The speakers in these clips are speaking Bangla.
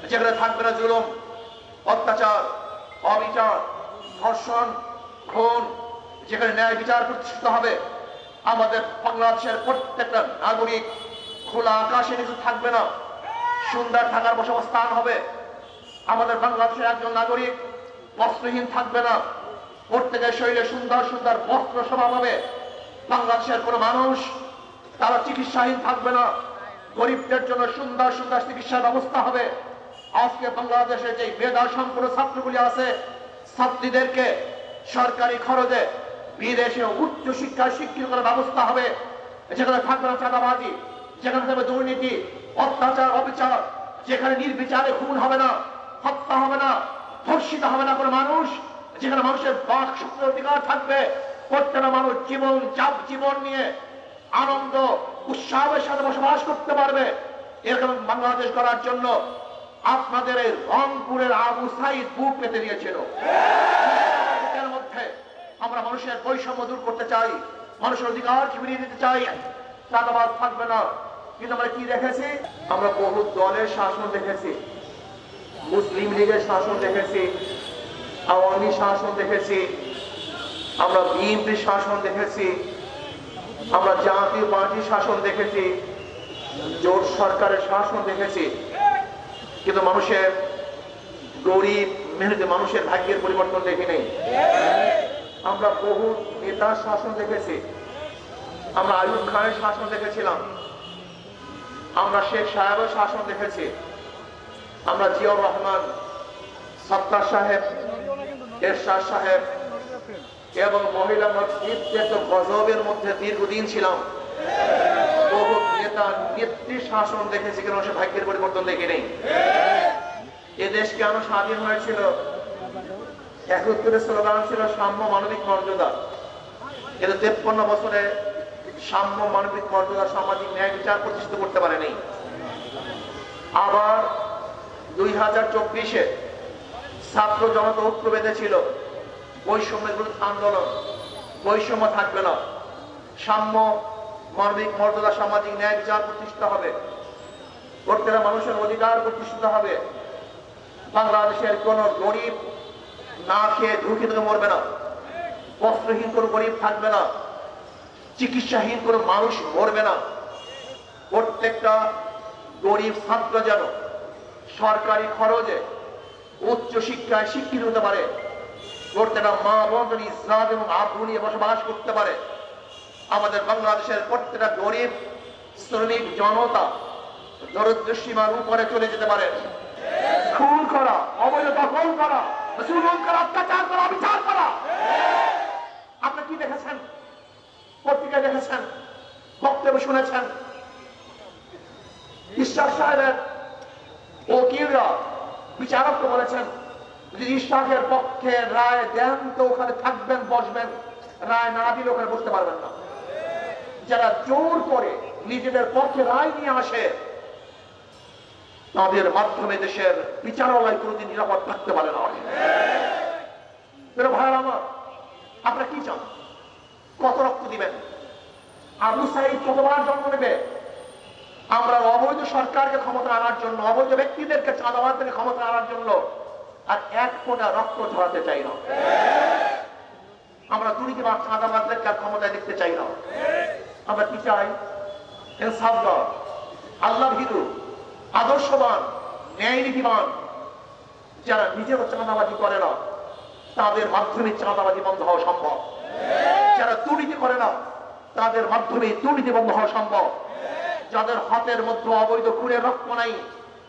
যেখানে আচ্ছা, থাকবে না জুলুম অত্যাচার অবিচার ধর্ষণ যেখানে ন্যায় বিচার প্রতিষ্ঠিত হবে আমাদের বাংলাদেশের প্রত্যেকটা নাগরিক খোলা আকাশে নিচে থাকবে না সুন্দর থাকার বসবাস স্থান হবে আমাদের বাংলাদেশের একজন নাগরিক বস্ত্রহীন থাকবে না প্রত্যেকের শরীরে সুন্দর সুন্দর বস্ত্র স্বভাব হবে। বাংলাদেশের কোনো মানুষ তারা চিকিৎসাহীন থাকবে না। গরিবদের জন্য সুন্দর সুন্দর চিকিৎসার ব্যবস্থা হবে। আজকে বাংলাদেশে যে মেধা সম্পন্ন ছাত্রগুলি আছে, ছাত্রীদেরকে সরকারি খরচে বিদেশে উচ্চ শিক্ষায় শিক্ষিত করার ব্যবস্থা হবে। যেখানে থাকবে না চাঁদাবাজি, যেখানে থাকবে দুর্নীতি, অত্যাচার, অবিচার, যেখানে নির্বিচারে খুন হবে না, হত্যা হবে না, ধর্ষিত হবে না কোনো মানুষ। যেখানে মানুষের বাক শক্তির অধিকার থাকবে, প্রত্যেকটা মানুষ জীবন, চাপ, জীবন নিয়ে আনন্দ, উৎসাহের সাথে বসবাস করতে পারবে। এরকম বাংলাদেশ করার জন্য আপনাদের এই রংপুরের আবু সাইদ বুক পেতে দিয়েছিল। মধ্যে আমরা মানুষের বৈষম্য দূর করতে চাই, মানুষের অধিকার ফিরিয়ে দিতে চাই চাঁদাবাদ থাকবে না। কিন্তু আমরা কি দেখেছি? আমরা বহু দলের শাসন দেখেছি, মুসলিম লীগের শাসন দেখেছি আওয়ামী শাসন দেখেছি, আমরা বিএনপির শাসন দেখেছি, আমরা জাতীয় পার্টির শাসন দেখেছি, জোট সরকারের শাসন দেখেছি। কিন্তু মানুষের গরিব, মেহনতি মানুষের ভাগ্যের পরিবর্তন দেখি নেই আমরা বহু নেতার শাসন দেখেছি। আমরা আয়ুব খানের শাসন দেখেছিলাম। আমরা শেখ সাহেবের শাসন দেখেছি। আমরা জিয়াউর রহমান, সত্তার সাহেব এরশাদ সাহেব এবং মহিলা নেতৃত্ব গজবের মধ্যে দীর্ঘদিন ছিলাম, বহু নেতা নেত্রী শাসন দেখেছি কেন সে ভাগ্যের পরিবর্তন দেখে নেই। এ দেশ কেন স্বাধীন হয়েছিল একত্তরের স্লোগান ছিল সাম্য মানবিক মর্যাদা। কিন্তু তেপ্পন্ন বছরে সাম্য মানবিক মর্যাদা, সামাজিক ন্যায় বিচার প্রতিষ্ঠিত করতে পারেনি। আবার দুই হাজার চব্বিশে ছাত্র জনতা ঐক্য বেঁধেছিল বৈষম্যের বিরুদ্ধে আন্দোলন। বৈষম্য থাকবে না। সাম্য, মানবিক মর্যাদা, সামাজিক ন্যায় বিচার প্রতিষ্ঠা হবে। প্রত্যেকটা মানুষের অধিকার প্রতিষ্ঠিত হবে। বাংলাদেশের কোন গরিব না খেয়ে ঢুকে থেকে মরবে না। বস্ত্রহীন কোনো গরিব থাকবে না। চিকিৎসাহীন কোনো মানুষ মরবে না। প্রত্যেকটা গরিব ছাত্র যেন সরকারি খরচে উচ্চ শিক্ষায় শিক্ষিত হতে পারে। প্রত্যেকটা মা বোন যদি ইসলাম এবং আব্রু নিয়ে বসবাস করতে পারে। আমাদের বাংলাদেশের প্রত্যেকটা গরিব, শ্রমিক, জনতা দরিদ্র সীমার উপরে চলে যেতে পারে। খুন করা, অবৈধ দখল করা করা, অত্যাচার করা, বিচার করা। আপনি কি দেখেছেন? পত্রিকায় দেখেছেন? বক্তব্য শুনেছেন? ঈশ্বর সাহেবের বিচারককে বলেছেন যদি ইশাকের পক্ষে রায় দেন তো ওখানে থাকবেন, বসবেন। রায় না দিলে ওখানে বসতে পারবেন না। যারা জোর করে নিজেদের পক্ষে রায় নিয়ে আসে, তাদের মাধ্যমে দেশের বিচারালয় কোনোদিন নিরাপদ থাকতে পারে না। ভাইয়ার আমার, আপনারা কি চান? কত রক্ত দিবেন? আবু সাইদ কতবার জন্ম নেবে? আমরা অবৈধ সরকারকে ক্ষমতা আনার জন্য, অবৈধ ব্যক্তিদেরকে চাঁদাবাদকে ক্ষমতা আনার জন্য আর এক ফোঁটা রক্ত ঝরাতে চাই না। আমরা দুর্নীতি বা চাঁদাবাদদেরকে আর ক্ষমতায় দেখতে চাই না। আমরা কি চাই? আল্লাহ ভীরু, আদর্শবান, ন্যায় নীতিবান। যারা নিজেরও চাঁদাবাজি করে না, তাদের মাধ্যমে চাঁদাবাজি বন্ধ হওয়া সম্ভব। যারা দুর্নীতি করে না, তাদের মাধ্যমে দুর্নীতি বন্ধ হওয়া সম্ভব। যাদের হাতের মধ্যে অবৈধ খুনের রক্ত নাই,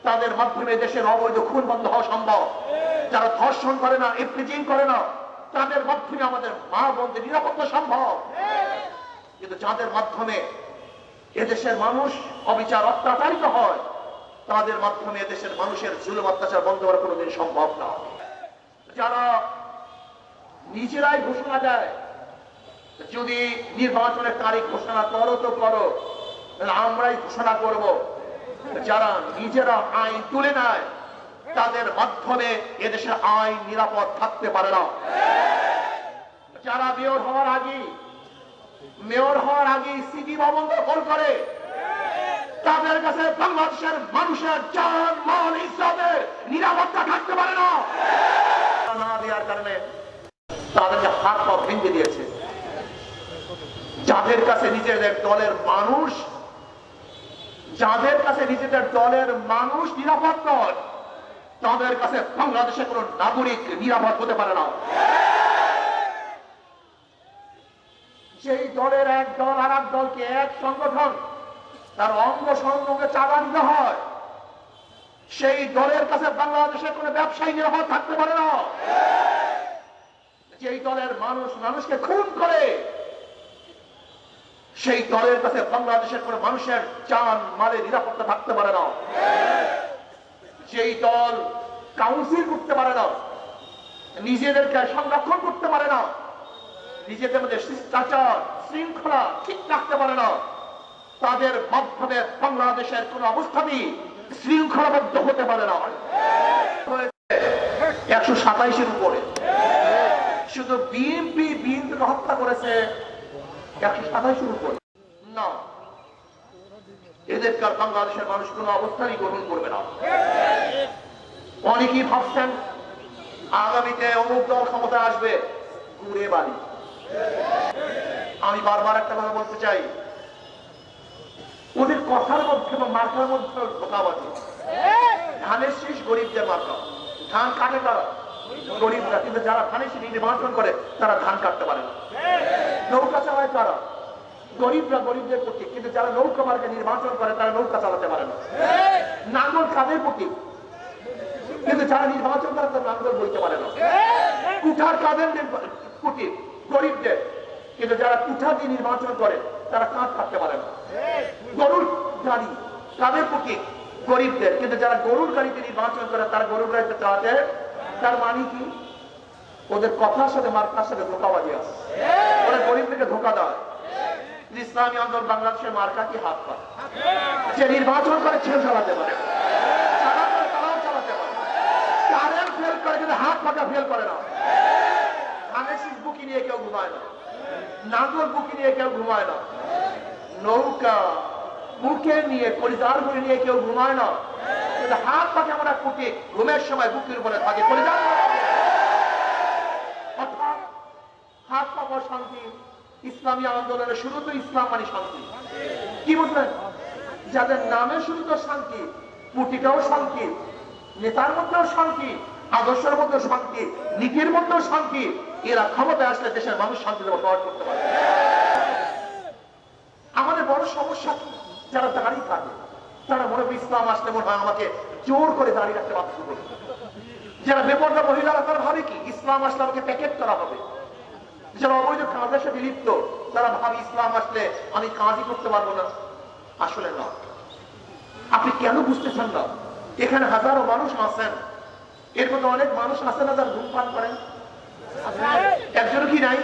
তাদের মাধ্যমে দেশের অবৈধ খুন বন্ধ হওয়া সম্ভব। যারা ধর্ষণ করে না ইফ্রিজিং করে না, তাদের মাধ্যমে আমাদের মা বোনদের নিরাপত্তা সম্ভব। কিন্তু যাদের মাধ্যমে এদেশের মানুষ অবিচার অত্যাচারিত হয়, তাদের মাধ্যমে এদেশের মানুষের জুলুম, অত্যাচার বন্ধ করা কোনোদিন সম্ভব না। যারা নিজেরাই ঘোষণা দেয়, যদি নির্বাচনের তারিখ ঘোষণা করো তো করো আমরাই ঘোষণা করব যারা নিজেরা আইন তুলে নেয়, তাদের মাধ্যমে এদেশে আইন নিরাপদ থাকতে পারে না। যারা মেয়র হওয়ার আগে, মেয়র হওয়ার আগে সিটি ভবন দখল করে, তাদের কাছে বাংলাদেশের মানুষের জান মাল ইসলামের নিরাপত্তা থাকতে পারে না। না দেওয়ার কারণে তাদেরকে হাত পা ভেঙে দিয়েছে। যাদের কাছে নিজেদের দলের মানুষ যাদের কাছে নিজেদের দলের মানুষ নিরাপদ নয়, তাদের কাছে বাংলাদেশের কোন নাগরিক নিরাপদ হতে পারে না। সেই দলের এক দল আর এক দলকে এক সংগঠন, তার অঙ্গ সংযোগে চাঁদা দিতে হয়। সেই দলের কাছে বাংলাদেশের কোন ব্যবসায়ী নিরাপদ থাকতে পারে না। যেই দলের মানুষ মানুষকে খুন করে সেই দলের কাছে বাংলাদেশের কোন মানুষের চান মালে নিরাপত্তা থাকতে পারে না। যেই দল কাউন্সিল করতে পারে না, নিজেদেরকে সংরক্ষণ করতে পারে না, নিজেদের মধ্যে শিষ্টাচার, শৃঙ্খলা ঠিক রাখতে পারে না, তাদের মাধ্যমে বাংলাদেশের কোন অবস্থাতেই শৃঙ্খলাবদ্ধ হতে পারে না। একশো সাতাইশের উপরে। শুধু বিএনপি বিএনপিকে হত্যা করেছে একশো সাতাইশের উপরে না। এদেরকে আর বাংলাদেশের মানুষ কোন অবস্থানই গ্রহণ করবে না। অনেকেই ভাবছেন আগামীতে অমুক দল ক্ষমতায় আসবে ঘুরে বাড়ি। আমি বারবার একটা কথা বলতে চাই। ওদের কথার মধ্যে বা মার্কার মধ্যে ঢোকাবাজি। ধানের শীষ গরিবদের মার্কা ধান কাটে তারা। গরিবরা কিন্তু যারা ধানের শীষ নির্বাচন করে, তারা ধান কাটতে পারে নৌকা চালায় তারা। গরিবরা গরিবদের প্রতি, কিন্তু যারা নৌকা মার্গে নির্বাচন করে, তারা নৌকা চালাতে পারে না। নাঙ্গল কাদের প্রতি? কিন্তু যারা নির্বাচন করে, তারা নাঙ্গল বইতে পারে না। কুঠার কাদের নির্বা- প্রতি? গরিবদের। কিন্তু যারা কুঠা দিয়ে নির্বাচন করে, তারা কাঁধ থাকতে পারে না। গরুর গাড়ি কাদের প্রতি? গরিবদের। কিন্তু যারা গরুর গাড়িতে নির্বাচন করে, তারা গরুর গাড়িতে চালাতে তার মানে কি? ওদের কথার সাথে মার্কার সাথে ধোকাবাজি আছে। ওরা গরিবদেরকে ধোকা দেয়। ইসলামী আন্দোলন বাংলাদেশের মার্কা কি হাত পা? যে নির্বাচন করে ছেলে চালাতে পারে। তারাও চালাতে পারে। কারেন্ট ফেল করে কিন্তু হাত পাকা ফেল করে না। বুকি নিয়ে কেউ ঘুমায় না। নাগর বুকি নিয়ে কেউ ঘুমায় না। নৌকা বুকে নিয়ে করে নিয়ে কেউ ঘুমায় না। হাত পাকে আমরা কুটি ঘুমের সময় উপরে থাকে হাত পাকা শান্তি, ইসলামী আন্দোলনের শুরু তো ইসলাম মানে শান্তি। কি বুঝলেন? যাদের নামে শুরু তো শান্তি পুটিটাও শান্তি, নেতার মধ্যেও শান্তি, আদর্শের মধ্যেও শান্তি, নীতির মধ্যেও শান্তি, এরা ক্ষমতায় আসলে দেশের মানুষ শান্তিতে বসবাস করতে পারে। আমাদের বড় সমস্যা কি? যারা দাঁড়িয়ে কাটে তারা মনে হয় ইসলাম আসলে মনে হয় আমাকে জোর করে দাঁড়িয়ে রাখতে বাধ্য করবে। যারা বেপর্দা মহিলারা, তারা ভাবে কি? ইসলাম আসলে আমাকে প্যাকেট করা হবে। যারা অবৈধ কাজের সাথে লিপ্ত, তারা ভাবে ইসলাম আসলে আমি কাজই করতে পারব না। আসলে না। আপনি কেন বুঝতেছেন না? এখানে হাজারো মানুষ আছেন। এর মধ্যে অনেক মানুষ আছেন না যারা ধূমপান করেন? একজন কি নাই?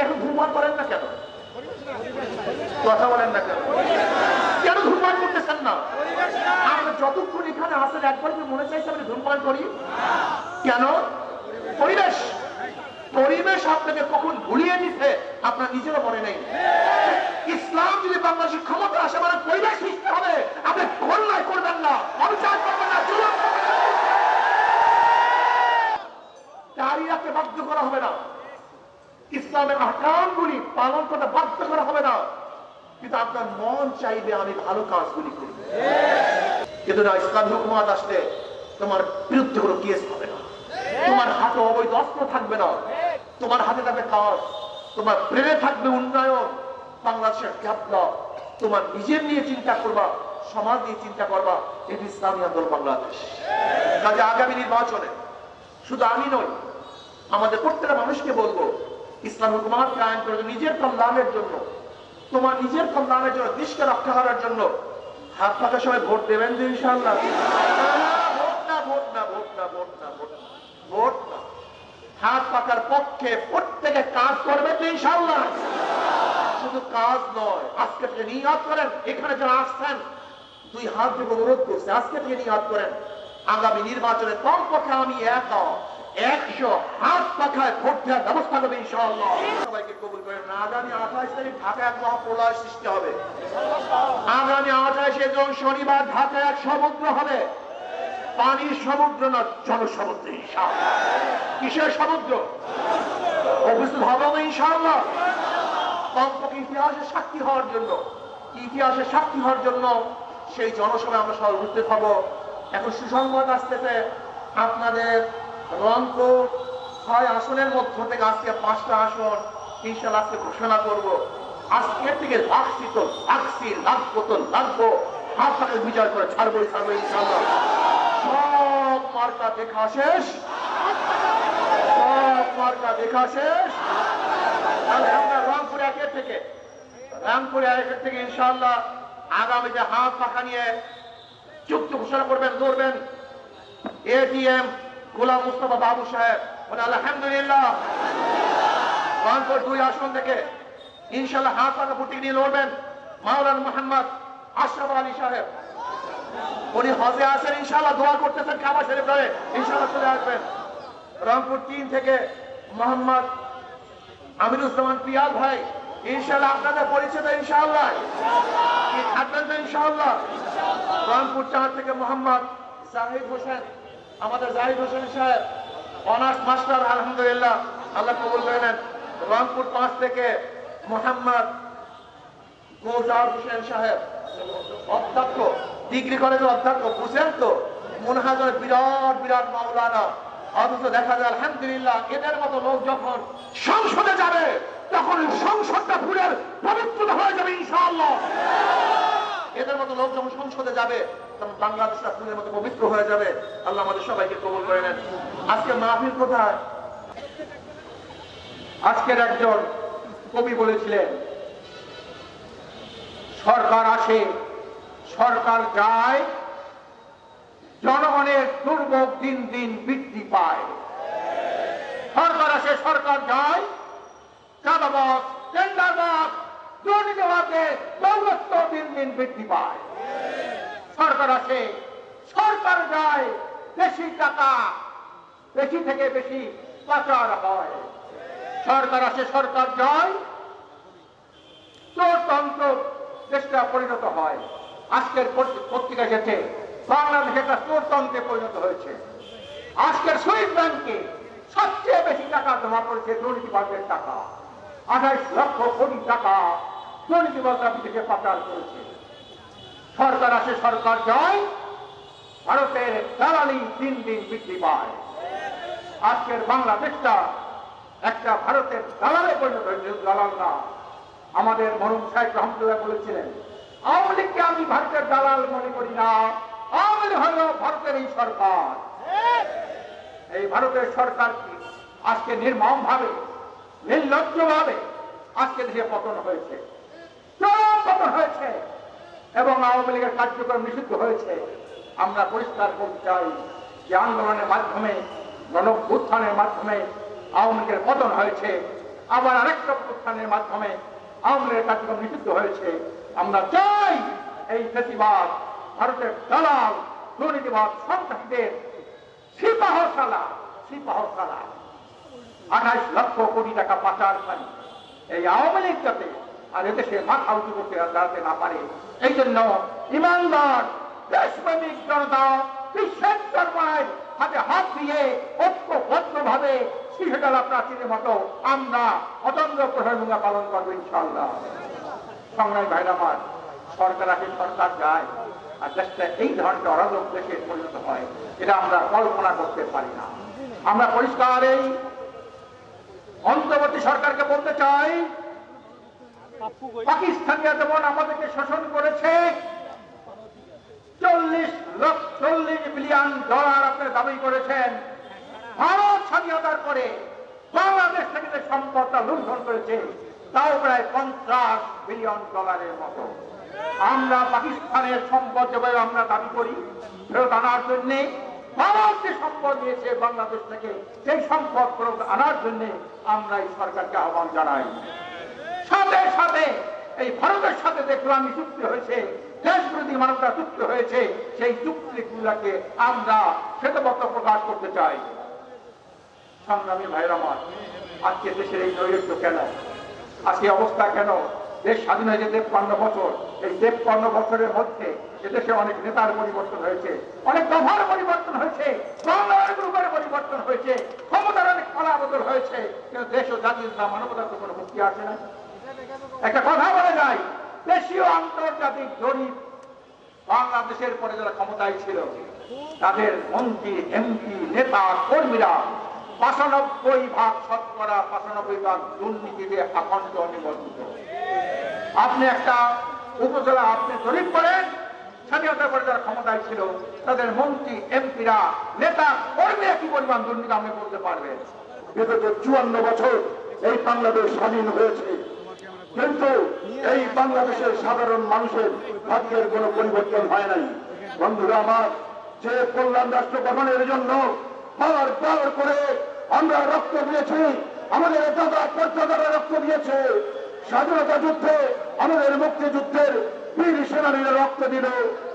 এখন ধূমপান করেন না কেন? কথা বলেন না কেন? না। আমরা যতক্ষণ এখানে আসেন একবার কি মনে চাইছে আমি ধূমপান করি? কেন? পরিবেশ। পরিবেশ আপনাকে কখন ভুলিয়ে দিচ্ছে আপনার নিজেরও মনে নেই। ইসলাম যদি বাংলাদেশের ক্ষমতা আসে মানে পরিবেশ সৃষ্টি হবে। আপনি অন্যায় করবেন না, অবিচার করবেন না, জুলুম করবেন না। দাঁড়িয়ে রাখতে বাধ্য করা হবে না। ইসলামের আহকামগুলি পালন করতে বাধ্য করা হবে না। কিন্তু আপনার মন চাইবে আমি ভালো কাজগুলি করি। কিন্তু না ইসলাম হুকুমাত আসলে তোমার বিরুদ্ধে কোনো কেস হবে না। তোমার হাতে অবৈধ অস্ত্র থাকবে না। তোমার হাতে থাকবে কাজ তোমার প্রেমে থাকবে উন্নয়ন। বাংলাদেশের ডেভেলপ তোমার নিজের নিয়ে চিন্তা করবা, সমাজ নিয়ে চিন্তা করবা। এটি ইসলামী আন্দোলন বাংলাদেশ। কাজে আগামী নির্বাচনে শুধু আমি নই, আমাদের প্রত্যেকটা মানুষকে বলব, ইসলাম হুকুমাত কায়েম করে নিজের কল্যাণের জন্য। তোমার নিজের কল্যাণের জন্য, দেশকে রক্ষা করার জন্য। হাত পাকার সময় ভোট দেবেন যে ইনশাল্লাহ হাত পাকার পক্ষে প্রত্যেকে কাজ করবে তো ইনশাল্লাহ শুধু কাজ নয়, আজকে থেকে নিয়াত করেন, এখানে যারা আসছেন, দুই হাত থেকে অনুরোধ করছে, আজকে থেকে নিয়াত করেন। আগামী নির্বাচনে কমপক্ষে আমি একা। একশো হাত পাখায় ভোট দেওয়ার ব্যবস্থা করবে ইনশাআল্লাহ। সবাইকে কবুল করে আগামী আঠাশ তারিখ ঢাকায় এক মহাপ্রলয় সৃষ্টি হবে। আগামী আঠাশে জন শনিবার ঢাকায় এক সমুদ্র হবে। পানির সমুদ্র না জনসমুদ্র কিসের সমুদ্র? অভিস্থিত হবে না, ইনশাআল্লাহ। কমপক্ষে ইতিহাসের সাক্ষী হওয়ার জন্য ইতিহাসের সাক্ষী হওয়ার জন্য সেই জনসভায় আমরা সবাই উপস্থিত হব। এখন সুসংবাদ আসতেছে। আপনাদের রংপুর ছয় আসনের মধ্য থেকে আজকে পাঁচটা আসন ইনশাল্লাহ আজকে ঘোষণা করব। আজকের থেকে লাগছি তো লাগছি লাগবো তো লাগবো আপনাকে করে ছাড়বো ছাড়বো ইনশাল্লাহ সব মার্কা দেখা শেষ। সব মার্কা দেখা শেষ। রংপুর একের থেকে, রংপুর একের থেকে ইনশাআল্লাহ আগামীতে হাত পাখা নিয়ে চুক্তি ঘোষণা করবেন দৌড়বেন এটিএম গোলাম মুস্তফা বাবু সাহেব, বলে, আলহামদুলিল্লাহ। রংপুর দুই আসন থেকে ইনশাল্লাহ হাত পাখা ফুটিয়ে নিয়ে লড়বেন মাওলানা মোহাম্মদ আশরাফ আলী সাহেব। উনি হজে আসেন, ইনশাআল্লাহ দোয়া করতেছেন কাবা শরীফ ধরে, ইনশাআল্লাহ চলে আসবেন। রংপুর তিন থেকে মোহাম্মদ আমিরুজ্জামান পিয়াল ভাই, ইনশাআল্লাহ আপনাদের পরিচিত, ইনশাআল্লাহ। কি থাকবেন তো ইনশাআল্লাহ? রংপুর চার থেকে মোহাম্মদ জাহিদ হোসেন। আমাদের জাহিদ হোসেন সাহেব, অনার্স, মাস্টার, আলহামদুলিল্লাহ, আল্লাহ কবুল করে নেন। রংপুর পাঁচ থেকে মোহাম্মদ গোজার হোসেন সাহেব, অধ্যক্ষ, ডিগ্রি কলেজের অধ্যক্ষ, বুঝেন তো? মনে হয় বিরাট বিরাট মাওলানা। অথচ দেখা যায়, আলহামদুলিল্লাহ, এদের মতো লোক যখন সংসদে যাবে, তখন সংসদটা ফুলের পবিত্রতা হয়ে যাবে, ইনশাআল্লাহ। এদের মতো লোক যখন সংসদে যাবে, তখন বাংলাদেশটা ফুলের মতো পবিত্র হয়ে যাবে। আল্লাহ আমাদের সবাইকে কবুল করে নেন। আজকে মাহফিল কোথায়? আজকের একজন কবি বলেছিলেন, সরকার আসে, সরকার যায়, জনগণের দুর্ভোগ দিন দিন বৃদ্ধি পায়। সরকার আসে, সরকার যায় চাঁদাবাস টেন্ডারবাস দেশটা পরিণত হয়। আজকের পত্রিকা গেছে বাংলাদেশ একটা চোরতন্ত্রে পরিণত হয়েছে। আজকের সুইস ব্যাংকে সবচেয়ে বেশি টাকা জমা পড়েছে দুর্নীতিবাদের টাকা। আঠাইশ লক্ষ কোটি টাকা। দুর্নীতিবাদরা বিদেশে পাচার করেছে। সরকার আসে, সরকার যায়। ভারতের দালালি দিন দিন বৃদ্ধি পায়। আজকের বাংলাদেশটা একটা ভারতের দালালে পরিণত হয়েছে, দালাল না। আমাদের মরুম সাহেব রহমতুল্লাহ বলেছিলেন, আওয়ামী লীগকে আমি ভারতের দালাল মনে করি না। আওয়ামী লীগ হল ভারতের এই সরকার। এই ভারতের সরকার কি? আজকে নির্মম ভাবে নির্লজ্জ ভাবে আজকে দেশে পতন হয়েছে। চরম পতন হয়েছে। এবং আওয়ামী লীগের কার্যক্রম নিষিদ্ধ হয়েছে। আমরা পরিষ্কার করতে চাই যে আন্দোলনের মাধ্যমে, গণভ্যুত্থানের মাধ্যমে আওয়ামী লীগের পতন হয়েছে। আবার আরেকটা উত্থানের মাধ্যমে আওয়ামী লীগের কার্যক্রম নিষিদ্ধ হয়েছে। আমরা চাই এই ফেসিবাদ ভারতের দালাল, দুর্নীতিবাদ সন্ত্রাসীদের সিপাহশালা সিপাহশালা। আঠাশ লক্ষ কোটি টাকা পাচার পাচারকারী এই আওয়ামী লীগ যাতে আর এদেশে মাথা উঁচু করতে দাঁড়াতে না পারে। এই জন্য ইমানদার, দেশপ্রেমিক জনতা বিশ্বের দরবারে হাতে হাত দিয়ে ঐক্যবদ্ধ ভাবে শিশুডালা প্রাচীরের মতো আমরা অতন্ত্র প্রহরভূমিকা পালন করব ইনশাল্লাহ সংগ্রামী ভাইরা আমার, সরকার আসে, সরকার যায়, আর দেশটা এই ধরনের অরাজক দেশে পরিণত হয়, এটা আমরা কল্পনা করতে পারি না। আমরা পরিষ্কার এই অন্তর্বর্তী সরকারকে বলতে চাই পাকিস্তানিরা যেমন আমাদেরকে শোষণ করেছে, চল্লিশ লক্ষ, চল্লিশ বিলিয়ন ডলার আপনি দাবি করেছেন। ভারত স্বাধীনতার পরে বাংলাদেশ থেকে যে সম্পদটা লুণ্ঠন করেছে, তাও প্রায় পঞ্চাশ বিলিয়ন ডলারের মতো। আমরা পাকিস্তানের সম্পদ যেভাবে আমরা দাবি করি ফেরত আনার জন্য, ভারত যে সম্পদ দিয়েছে বাংলাদেশ থেকে, সেই সম্পদ ফেরত আনার জন্য আমরা এই সরকারকে আহ্বান জানাই। সাথে সাথে, এই ভারতের সাথে যে গোলামী চুক্তি হয়েছে, দেশ বিরোধী মানবতা চুক্তি হয়েছে, সেই চুক্তিগুলাকে আমরা শ্বেতপত্র প্রকাশ করতে চাই। সংগ্রামী ভাইয়ের আমার, আজকে দেশের এই নৈরাজ্য কেন? আজকে অবস্থা কেন? দেশ স্বাধীন হয়েছে তেপ্পান্ন বছর। এই তেপ্পান্ন বছরের মধ্যে এদেশে অনেক নেতার পরিবর্তন হয়েছে, অনেক দফার পরিবর্তন হয়েছে গ্রুপের পরিবর্তন হয়েছে, ক্ষমতার অনেক পালাবদল হয়েছে। কিন্তু দেশ ও জাতির মানবতার তো কোনো মুক্তি আসে না একটা কথা বলে যায় দেশীয় আন্তর্জাতিক জরিপ বাংলাদেশের পরে যারা ক্ষমতায় ছিল, তাদের মন্ত্রী, এমপি, নেতা, কর্মীরা পঁচানব্বই ভাগ শতকরা, পঁচানব্বই ভাগ দুর্নীতিতে আকণ্ঠ নিবন্ধিত। আপনি একটা উপজেলা আপনি জরিপ করেন, স্বাধীনতার পরে যারা ক্ষমতায় ছিল, তাদের মন্ত্রী, এমপিরা, নেতা, কর্মীরা কি পরিমাণ দুর্নীতি আপনি বলতে পারবেন বিগত চুয়ান্ন বছর এই বাংলাদেশ স্বাধীন হয়েছে। কিন্তু এই বাংলাদেশের সাধারণ মানুষের ভাগ্যের কোনো পরিবর্তন হয় নাই। বন্ধুরা আমার, যে কল্যাণ রাষ্ট্র গঠনের জন্য বার বার করে আমরা রক্ত দিয়েছি, আমাদের দাদা পর্যাদারা রক্ত দিয়েছে। স্বাধীনতা যুদ্ধে, আমাদের মুক্তিযুদ্ধের বীর সেনানীরা রক্ত দিল,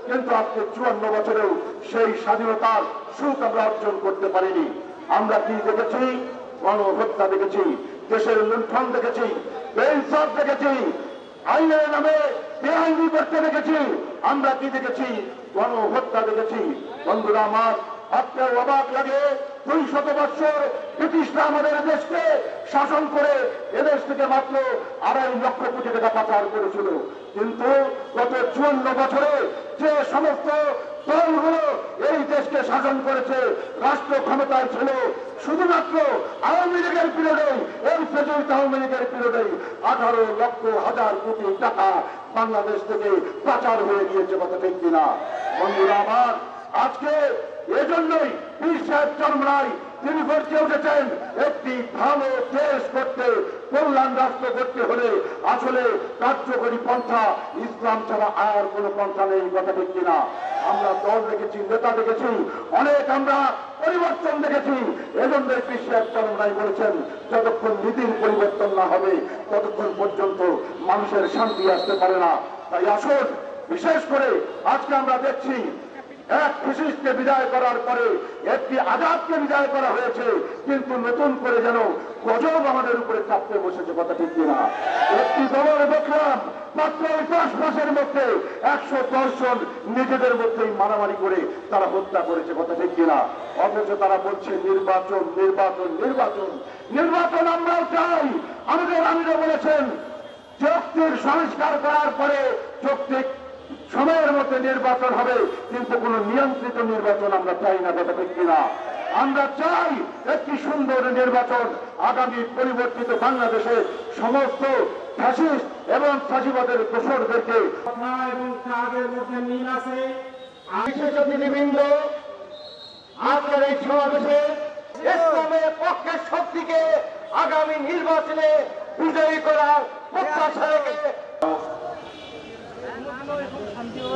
কিন্তু আজকে চুয়ান্ন বছরেও সেই স্বাধীনতার সুখ আমরা অর্জন করতে পারিনি। আমরা কি দেখেছি? গণহত্যা দেখেছি, দেশের লুণ্ঠন দেখেছি বেইনসাফ দেখেছি। আইনের নামে বেআইনি করতে দেখেছি। আমরা কি দেখেছি? গণহত্যা দেখেছি। বন্ধুরা আমার, আপনার অবাক লাগে দুই শত বৎসর ব্রিটিশরা আমাদের দেশকে শাসন করে এদেশ থেকে মাত্র আড়াই লক্ষ কোটি টাকা পাচার করেছিল। কিন্তু গত চুয়ান্ন বছরে যে সমস্ত দলগুলো এই দেশকে শাসন করেছে, রাষ্ট্র ক্ষমতায় ছিল। শুধুমাত্র আওয়ামী লীগের পিরিয়ডেই এই ফেজুর আওয়ামী লীগের পিরিয়ডেই আঠারো লক্ষ হাজার কোটি টাকা বাংলাদেশ থেকে পাচার হয়ে গিয়েছে কথা ঠিক কিনা। বন্ধুরা আমার, আজকে এজন্যই পীর সাহেব চরমরাই তিনি গড়তে উঠেছেন, একটি ভালো দেশ করতে, কল্যাণ রাষ্ট্র করতে হলে আসলে কার্যকরী পন্থা, ইসলাম ছাড়া আর কোন পন্থা নেই কথা ঠিক কিনা? আমরা দল দেখেছি, নেতা দেখেছি, অনেক আমরা পরিবর্তন দেখেছি। এজন্য সাহেব চরমরাই বলেছেন, যতক্ষণ নীতির পরিবর্তন না হবে, ততক্ষণ পর্যন্ত মানুষের শান্তি আসতে পারে না। তাই আসুন, বিশেষ করে আজকে আমরা দেখছি এক ফিসিসকে বিদায় করার পরে একটি আজাদকে বিদায় করা হয়েছে, কিন্তু নতুন করে যেন গজব আমাদের উপরে চাপতে বসেছে, কথা ঠিক কিনা? একটি দলের দেখলাম মাত্র এই দশ মাসের মধ্যে একশো দশ জন নিজেদের মধ্যেই মারামারি করে তারা হত্যা করেছে, কথা ঠিক কিনা? অথচ তারা বলছে, নির্বাচন নির্বাচন নির্বাচন নির্বাচন আমরাও চাই। আমাদের আমিরা বলেছেন যৌক্তিক সংস্কার করার পরে যৌক্তিক সময়ের মধ্যে নির্বাচন হবে কিন্তু কোন নিয়ন্ত্রিত নির্বাচন আমরা চাই না কথা ঠিক কিনা। আমরা চাই একটি সুন্দর নির্বাচন আগামী পরিবর্তিত বাংলাদেশে সমস্ত ফ্যাসিস্ট এবং ফাঁসিবাদের দোষরদেরকে মিল আছে। আপনার এই সমাবেশে ইসলামের পক্ষের শক্তিকে আগামী নির্বাচনে বিজয়ী করার প্রত্যাশা রেখে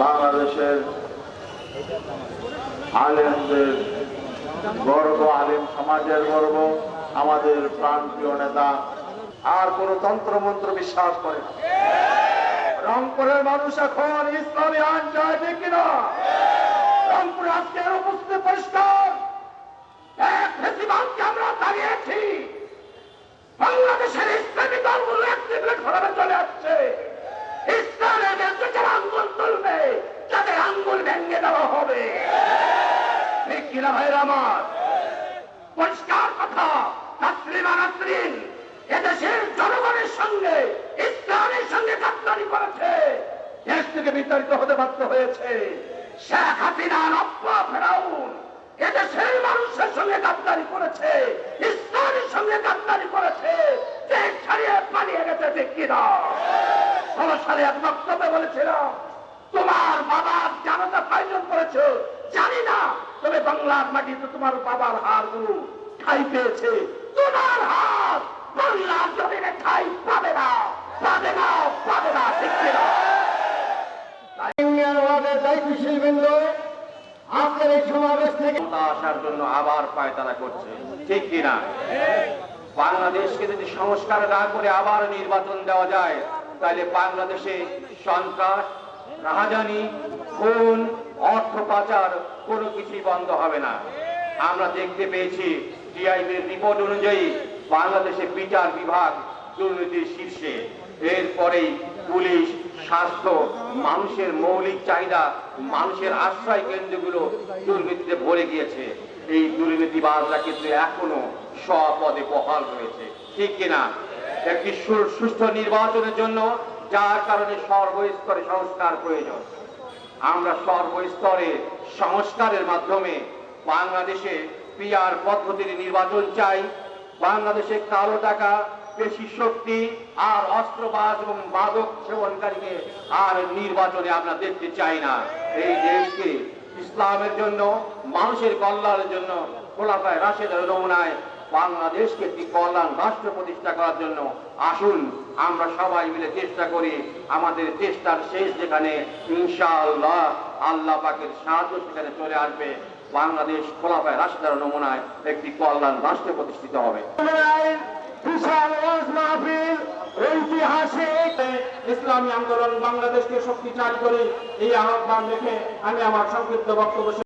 বাংলাদেশের আলেমদের গর্ব, আলেম সমাজের গর্ব, আমাদের প্রাণপ্রিয় নেতা। আর কোন তন্ত্রমন্ত্র বিশ্বাস করে রংপুরের মানুষ এখন ইসলামী আইন চায়, ঠিক কিনা? রংপুরে আজকের উপস্থিতি পরিষ্কার। এক ফেসিবাদকে আমরা দাঁড়িয়েছি। বাংলাদেশের ইসলামী দলগুলো একটি প্ল্যাটফর্মে চলে আসছে যারা আঙ্গুল তুলবে, তাদের আঙ্গুল ভেঙে দেওয়া হবে। পরিষ্কার কথা এদেশের জনগণের সঙ্গে, ইসলামের সঙ্গে করেছে। দেশ থেকে বিতাড়িত হতে বাধ্য হয়েছে। শেখ হাসিনা রব্বা ফেরাউন, এদেশের মানুষের সঙ্গে গাদ্দারি করেছে, ইসলামের সঙ্গে গাদ্দারি করেছে। ছাড়িয়ে পালিয়ে গেছে ঠিক কিনা? ষোলো সালে এক বক্তব্যে বলেছিলাম তোমার বাবার জানাজা করেছ জানি না তবে বাংলার মাটিতে তোমার বাবার হার ঠাই পেয়েছে। তোমার হাত বাংলার জমিনে ঠাই পাবে না পাবে না পাবে না আপনার এই সমাবেশ থেকে আসার জন্য আবার পায়তারা করছে ঠিক কিনা বাংলাদেশকে যদি সংস্কার না করে আবার নির্বাচন দেওয়া যায় তাহলে বাংলাদেশে সন্ত্রাস, রাহাজানি, খুন, অর্থ পাচার কোনো কিছুই বন্ধ হবে না। আমরা দেখতে পেয়েছি টিআইবির রিপোর্ট অনুযায়ী বাংলাদেশে বিচার বিভাগ দুর্নীতির শীর্ষে। এরপরেই পুলিশ, স্বাস্থ্য, মানুষের মৌলিক চাহিদা, মানুষের আশ্রয় কেন্দ্রগুলো দুর্নীতিতে ভরে গিয়েছে। এই দুর্নীতিবাজরা কিন্তু এখনও স্বপদে বহাল রয়েছে। ঠিক কিনা? একটি সুষ্ঠু নির্বাচনের জন্য, যার কারণে সর্বস্তরে সংস্কার প্রয়োজন। আমরা সর্বস্তরে সংস্কারের মাধ্যমে বাংলাদেশে পিআর পদ্ধতির নির্বাচন চাই। বাংলাদেশে কালো টাকা, বেশি শক্তি আর অস্ত্রবাজ এবং মাদক সেবনকারীকে আর নির্বাচনে আমরা দেখতে চাই না। এই দেশকে ইসলামের জন্য, মানুষের কল্যাণের জন্য খোলাফায় রাশেদের নমুনায় বাংলাদেশকে একটি কল্যাণ রাষ্ট্র প্রতিষ্ঠা করার জন্য আসুন, আমরা সবাই মিলে চেষ্টা করি আমাদের চেষ্টার শেষ যেখানে ইনশাআল্লাহ আল্লাহ পাকের সাহায্য সেখানে চলে আসবে। বাংলাদেশ খোলাফায় রাষ্ট্রের নমুনায় একটি কল্যাণ রাষ্ট্র প্রতিষ্ঠিত হবে। ইসলামী আন্দোলন বাংলাদেশকে শক্তিশালী করে এই আহ্বান রেখে আমি আমার সংক্ষিপ্ত বক্তব্য